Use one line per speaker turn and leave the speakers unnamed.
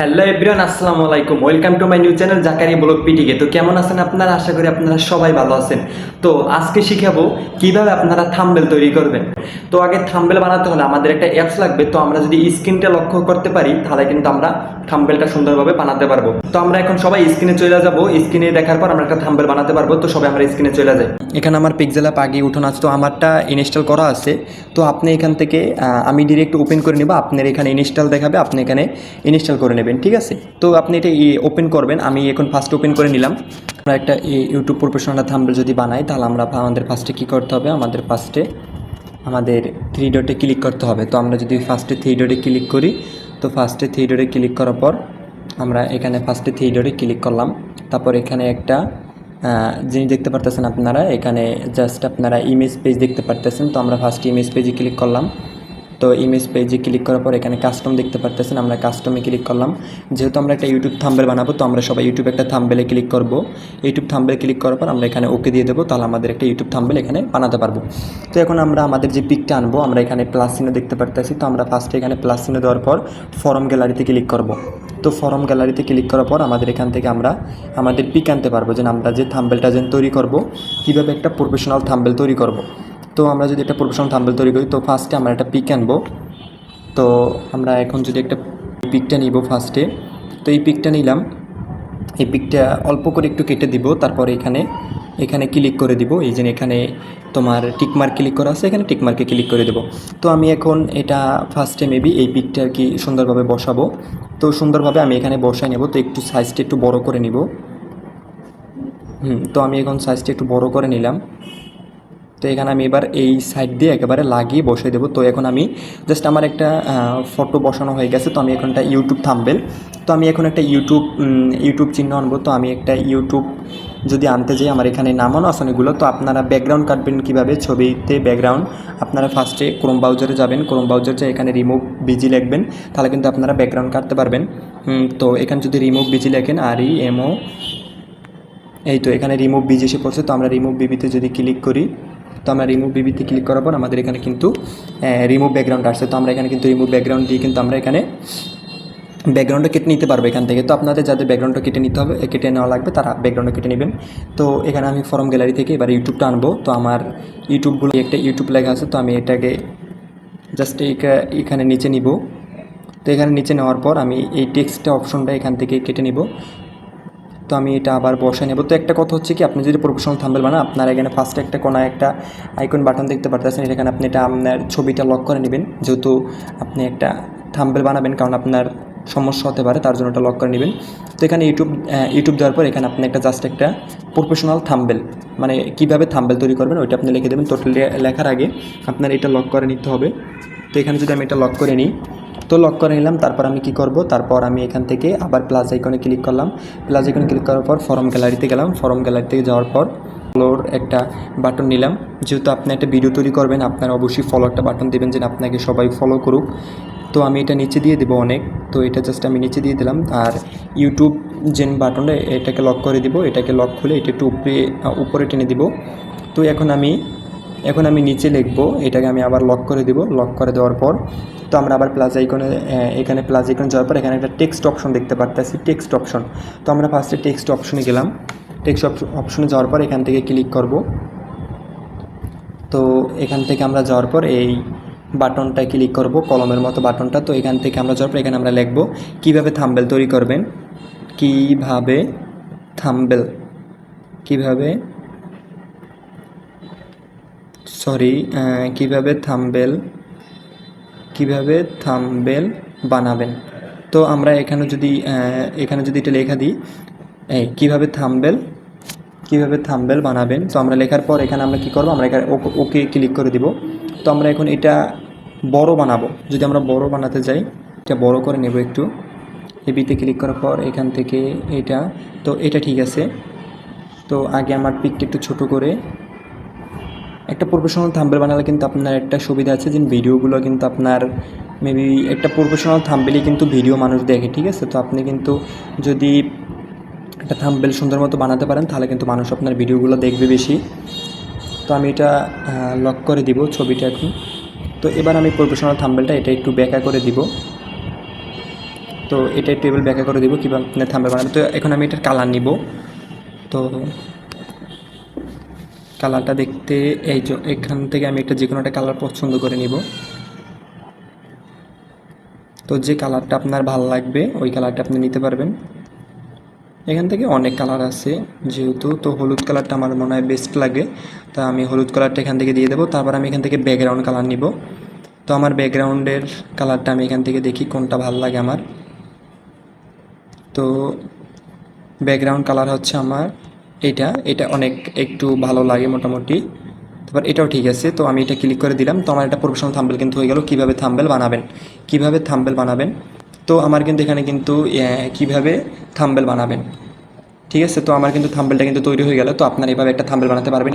Hello everyone আসসালামু আলাইকুম। Welcome to my new channel জাকারি blog পিটিকে তো কেমন আছেন আপনারা? আশা করি আপনারা সবাই ভালো আছেন। তো আজকে শিখাবো কীভাবে আপনারা থাম্বেল তৈরি করবেন। তো আগে থাম্বেল বানাতে হলে আমাদের একটা অ্যাপস লাগবে। তো আমরা যদি স্ক্রিনটা লক্ষ্য করতে পারি, তাহলে কিন্তু আমরা থাম্বেলটা সুন্দরভাবে বানাতে পারব। তো আমরা এখন সবাই স্ক্রিনে চলে যাব। স্ক্রিনে দেখার পর আমরা একটা থাম্বেল বানাতে পারব। তো সবাই আমরা স্ক্রিনে চলে যাই। এখানে আমার অ্যাপ আগে উঠোন আছে, তো আমারটা ইনস্টল করা আছে। তো আপনি এখান থেকে আমি ডিরেক্ট ওপেন করে নেব। আপনার এখানে ইনস্টল দেখাবে। আপনি এখানে ইনস্টল করে নেবেন। ঠিক আছে? তো আপনি এটা ওপেন করবেন, আমি এখন ফার্স্ট ওপেন করে নিলাম। আমরা একটা ইউটিউব প্রফেশনাল থাম্বেল যদি বানাই, তাহলে আমরা আমাদের ফার্স্টে কী করতে হবে? আমাদের ফার্স্টে আমাদের থ্রি ডটে ক্লিক করতে হবে। তো আমরা যদি ফার্স্টে থ্রি ডটে ক্লিক করি, তো ফার্স্টে থ্রি ডটে ক্লিক করার পর আমরা এখানে ফার্স্টে থ্রি ডটে ক্লিক করলাম। তারপর এখানে একটা জিনিস দেখতে পারতেছেন আপনারা, এখানে জাস্ট আপনারা ইমেজ পেজ দেখতে পারতেছেন, তো আমরা ফার্স্ট ইমেজ পেজে ক্লিক করলাম। তো ইমেজ পেজে ক্লিক করার পর এখানে কাস্টম দেখতে পারতেছেন, আমরা কাস্টমে ক্লিক করলাম। যেহেতু আমরা একটা ইউটিউব থাম্বেল বানাবো, তো আমরা সবাই ইউটিউব একটা থাম্বেলে ক্লিক করব। ইউটিউব থাম্বেলে ক্লিক করার পর আমরা এখানে ওকে দিয়ে দেবো, তাহলে আমাদের একটা ইউটিউব থাম্বেল এখানে বানাতে পারব। তো এখন আমরা আমাদের যে পিকটা আনব, আমরা এখানে প্লাস চিহ্ন দেখতে পারতেছি। তো আমরা ফার্স্টে এখানে প্লাস চিহ্ন দেওয়ার পর ফরম গ্যালারিতে ক্লিক করব। তো ফরম গ্যালারিতে ক্লিক করার পর আমাদের এখান থেকে আমরা আমাদের পিক আনতে পারব। যে আমরা যে থাম্বেলটা যেন তৈরি করব, কীভাবে একটা প্রফেশনাল থাম্বেল তৈরি করব। তো আমরা যদি একটা প্রফেশনাল থাম্বেল তৈরি করি, তো ফার্স্টে আমরা একটা পিক আনব। তো আমরা এখন যদি একটা পিকটা নিব ফার্স্টে তো এই পিকটা নিলাম। এই পিকটা অল্প করে একটু কেটে দিব, তারপর এখানে এখানে ক্লিক করে দিব। এই যে এখানে তোমার টিকমার্ক ক্লিক করা আছে, এখানে টিকমার্কে ক্লিক করে দেবো। তো আমি এখন এটা ফার্স্টে মেবি এই পিকটা আর কি সুন্দরভাবে বসাবো। তো সুন্দরভাবে আমি এখানে বসাই নেব, তো একটু সাইজটা একটু বড় করে নিব। হুম, তো আমি এখন সাইজটা একটু বড় করে নিলাম। তো এখানে আমি এবার এই সাইড দিয়ে একেবারে লাগিয়ে বসিয়ে দেবো। তো এখন আমি জাস্ট আমার একটা ফটো বসানো হয়ে গেছে। তো আমি এখন একটা ইউটিউব থাম্বেল তো আমি এখন একটা ইউটিউব ইউটিউব চিহ্ন আনব। তো আমি একটা ইউটিউব যদি আনতে যাই, আমার এখানে নামানো আছে তো আপনারা ব্যাকগ্রাউন্ড কাটবেন কীভাবে? ছবিতে ব্যাকগ্রাউন্ড আপনারা ফার্স্টে ক্রোম ব্রাউজারে যাবেন। ক্রোম ব্রাউজার যে এখানে রিমুভ বিজি লিখবেন। তাহলে কিন্তু আপনারা ব্যাকগ্রাউন্ড কাটতে পারবেন। তো এখানে যদি রিমুভ বিজি লেখেন আর ই এমও এই তো এখানে রিমুভ বিজি এসে পড়ছে। তো আমরা রিমুভ বিবিতে যদি ক্লিক করি তো আমরা রিমুভ বিবিতে ক্লিক করার পর আমাদের এখানে কিন্তু রিমুভ ব্যাকগ্রাউন্ড আসছে। তো আমরা এখানে কিন্তু রিমুভ ব্যাকগ্রাউন্ড দিয়ে কিন্তু আমরা এখানে ব্যাকগ্রাউন্ডটা কেটে নিতে পারব এখান থেকে। তো আপনাদের যাদের ব্যাকগ্রাউন্ডটা কেটে নিতে হবে কেটে নেওয়া লাগবে, তারা ব্যাকগ্রাউন্ডটা কেটে নেবেন। তো এখানে আমি ফরম গ্যালারি থেকে এবার ইউটিউবটা আনব। তো আমার ইউটিউবগুলো একটা ইউটিউব লেখা আছে, তো আমি এটাকে জাস্ট এখানে নিচে নিব। তো এখানে নিচে নেওয়ার পর আমি এই টেক্সটটা অপশনটা এখান থেকে কেটে নিব। তো আমি এটা আবার বসাই নেব। তো একটা কথা হচ্ছে কি, আপনি যদি প্রফেশনাল থাম্বেল বানান, আপনার এখানে ফার্স্টে একটা কোনায় একটা আইকন বাটন দেখতে পারতেছেন, এখানে আপনি এটা আপনার ছবিটা লক করে নেবেন। যেহেতু আপনি একটা থাম্বেল বানাবেন, কারণ আপনার সমস্যা হতে পারে, তার জন্য এটা লক করে নেবেন। তো এখানে ইউটিউব ইউটিউব দেওয়ার পর এখানে আপনি একটা জাস্ট একটা প্রফেশনাল থাম্বেল মানে কীভাবে থাম্বেল তৈরি করবেন, ওইটা আপনি লিখে দেবেন। টোটাল লেখার আগে আপনার এটা লক করে নিতে হবে। তো এখানে যদি আমি এটা লক করে নিই তো লক করে নিলাম, তারপর আমি কি করব? তারপর আমি এখান থেকে আবার প্লাস আইকনে ক্লিক করলাম। প্লাস আইকনে ক্লিক করার পর ফরম গ্যালারিতে গেলাম। ফরম গ্যালারিতে যাওয়ার পর ফলোর একটা বাটন নিলাম। যেহেতু আপনি একটা ভিডিও তৈরি করবেন, আপনার অবশ্যই ফলো একটা বাটন দেবেন যেন আপনাকে সবাই ফলো করুক। তো আমি এটা নিচে দিয়ে দেবো অনেক। তো এটা জাস্ট আমি নিচে দিয়ে দিলাম। আর ইউটিউব জেন বাটনে এটাকে লক করে দিব। এটাকে লক খুলে এটা একটু উপরে উপরে টেনে দিব। তো এখন আমি এখন আমি নিচে লিখব, এটাকে আমি আবার লক করে দিব লক করে দেওয়ার পর, তো আমরা আবার প্লাস আইকনে এখানে প্লাস আইকনে যাওয়ার পর এখানে একটা টেক্সট অপশন দেখতে পারতেছি টেক্সট অপশন তো আমরা ফার্স্টে টেক্সট অপশনে গেলাম টেক্সট অপশনে যাওয়ার পর এখান থেকে ক্লিক করব। তো এখান থেকে আমরা যাওয়ার পর এই বাটনটা ক্লিক করব, কলমের মতো বাটনটা, তো এখান থেকে আমরা যাওয়ার পর এখানে আমরা লিখব, কীভাবে থাম্বেল তৈরি করবেন? কীভাবে থাম্বেল কীভাবে সরি কীভাবে থাম্বেল কীভাবে থাম্বেল বানাবেন? তো আমরা এখানে যদি এখানে যদি এটা লেখা দিই, এই কীভাবে থাম্বেল কীভাবে থাম্বেল বানাবেন? তো আমরা লেখার পর এখানে আমরা কি করব? আমরা এখানে ওকে ক্লিক করে দিব। তো আমরা এখন এটা বড় বানাবো। যদি আমরা বড় বানাতে যাই, এটা বড় করে নেব একটু। এবিতে ক্লিক করার পর এখান থেকে এটা, তো এটা ঠিক আছে। তো আগে আমার পিকটা একটু ছোট করে একটা প্রফেশনাল থাম্বেল বানালে কিন্তু আপনার একটা সুবিধা আছে যে ভিডিওগুলো কিন্তু আপনার মেবি একটা প্রফেশনাল থাম্বেলই কিন্তু ভিডিও মানুষ দেখে, ঠিক আছে? তো আপনি কিন্তু যদি একটা থাম্বেল সুন্দর মতো বানাতে পারেন, তাহলে কিন্তু মানুষ আপনার ভিডিওগুলো দেখবে বেশি। তো আমি এটা লক করে দিব ছবিটা এখন। তো এবার আমি প্রফেশনাল থাম্বেলটা এটা একটু ব্যাকা করে দিব। তো এটা এবার ব্যাখ্যা করে দিব কীভাবে থাম্বেল বানাবেন তো এখন আমি এটার কালার নিব। তো কালারটা দেখতে এই এখান থেকে আমি একটা যে কোনো একটা কালার পছন্দ করে নিব। তো যে কালারটা আপনার ভালো লাগবে, ওই কালারটা আপনি নিতে পারবেন। এখান থেকে অনেক কালার আছে, যেহেতু তো হলুদ কালারটা আমার মনে হয় বেস্ট লাগে, তা আমি হলুদ কালারটা এখান থেকে দিয়ে দেবো, তারপর আমি এখান থেকে ব্যাকগ্রাউন্ড কালার নিব। তো আমার ব্যাকগ্রাউন্ডের কালারটা আমি এখান থেকে দেখি কোনটা ভালো লাগে আমার। তো ব্যাকগ্রাউন্ড কালার হচ্ছে আমার এটা এটা অনেক একটু ভালো লাগে মোটামুটি। তারপর এটাও ঠিক আছে, তো আমি এটা ক্লিক করে দিলাম, তো আমার একটা প্রফেশনাল থাম্বেল কিন্তু হয়ে গেল, কীভাবে থাম্বেল বানাবেন, কীভাবে থাম্বেল বানাবেন। তো আমার কিন্তু এখানে কিন্তু কীভাবে থাম্বেল বানাবেন। ঠিক আছে, তো আমার কিন্তু থাম্বেলটা কিন্তু তৈরি হয়ে গেল, তো আপনারা এভাবে একটা থাম্বেল বানাতে পারবেন।